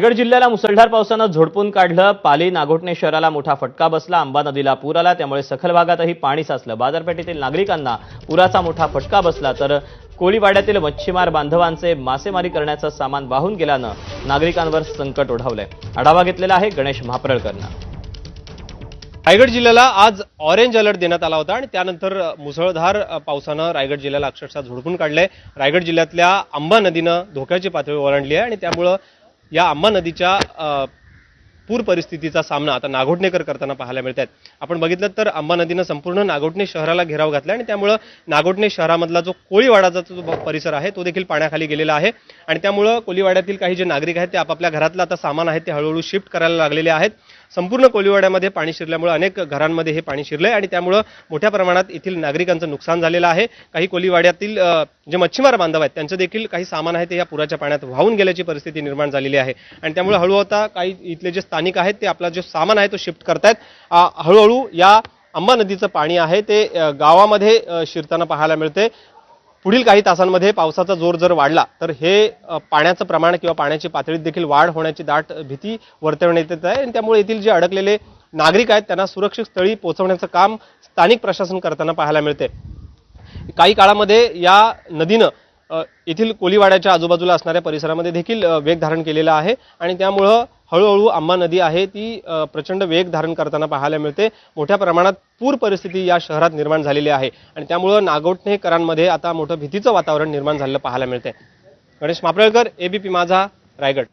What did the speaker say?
रायगड जिल्ह्याला मुसळधार पावसानं झोडपून काढलं. पाली नागोठणे शहराला मोठा फटका बसला. आंबा नदीला पूर आला. त्यामुळे सखल भागातही पाणी साचलं. बाजारपेठेतील नागरिकांना पुराचा मोठा फटका बसला. तर कोळीवाड्यातील मच्छीमार बांधवांचे मासेमारी करण्याचं सामान वाहून गेल्यानं नागरिकांवर संकट ओढावलंय. आढावा घेतलेला आहे गणेश म्हापरळकरनं. रायगड जिल्ह्याला आज ऑरेंज अलर्ट देण्यात आला होता आणि त्यानंतर मुसळधार पावसानं रायगड जिल्ह्याला अक्षरशः झोडपून काढलंय. रायगड जिल्ह्यातल्या आंबा नदीनं धोक्याची पातळी ओलांडली आहे आणि त्यामुळं या आंबा नदीच्या पूर परिस्थितीचा सामना आता नागोठणेकर करताना पाहायला मिळत आहेत आपण बघितलं तर आंबा नदीनं संपूर्ण नागोठणे शहराला घेराव घातला आणि त्यामुळं नागोठणे शहरामधला जो कोळीवाडाचा जो परिसर आहे तो देखील पाण्याखाली गेलेला आहे. आणि त्यामुळं कोळीवाड्यातील काही जे नागरिक आहेत ते आपापल्या घरातलं आता सामान आहे ते हळूहळू शिफ्ट करायला लागलेले आहेत. संपूर्ण कोळीवाड्यामध्ये पाणी शिरल्यामुळे अनेक घरांमध्ये हे पाणी शिरलं आहे आणि त्यामुळं मोठ्या प्रमाणात येथील नागरिकांचं नुकसान झालेलं आहे. काही कोळीवाड्यातील जे मच्छीमार बांधव आहेत त्यांचं देखील काही सामान आहे ते या पुराच्या पाण्यात वाहून गेल्याची परिस्थिती निर्माण झालेली आहे. आणि त्यामुळे हळूहळू आता काही इथले जे स्थानिक आहेत ते आपला जो सामान आहे तो शिफ्ट करतायत. हळूहळू या अंबा नदीचं पाणी आहे ते गावामध्ये शिरताना पाहायला मिळते. पुढील काही तासांमध्ये पावसाचा जोर जर वाढला तर हे पाण्याचं प्रमाण किंवा पाण्याची पातळीत देखील वाढ होण्याची दाट भीती वर्तवण्यात येत आहे. आणि त्यामुळे येथील जे अडकलेले नागरिक आहेत त्यांना सुरक्षित स्थळी पोहोचवण्याचं काम स्थानिक प्रशासन करताना पाहायला मिळते. काही काळामध्ये या नदीनं येथील कोलीवाड्याच्या आजूबाजूला असणाऱ्या परिसरामध्ये देखील वेग धारण केलेला आहे. आणि त्यामुळं हळूहळू आंबा नदी आहे ती प्रचंड वेग धारण करताना पाहायला मिळते. मोठ्या प्रमाणात पूर परिस्थिती या शहरात निर्माण झालेली आहे. आणि त्यामुळं नागोठणेकरांमध्ये आता मोठं भीतीचं वातावरण निर्माण झालेलं पाहायला मिळते गणेश मापळकर एबीपी माझा रायगड.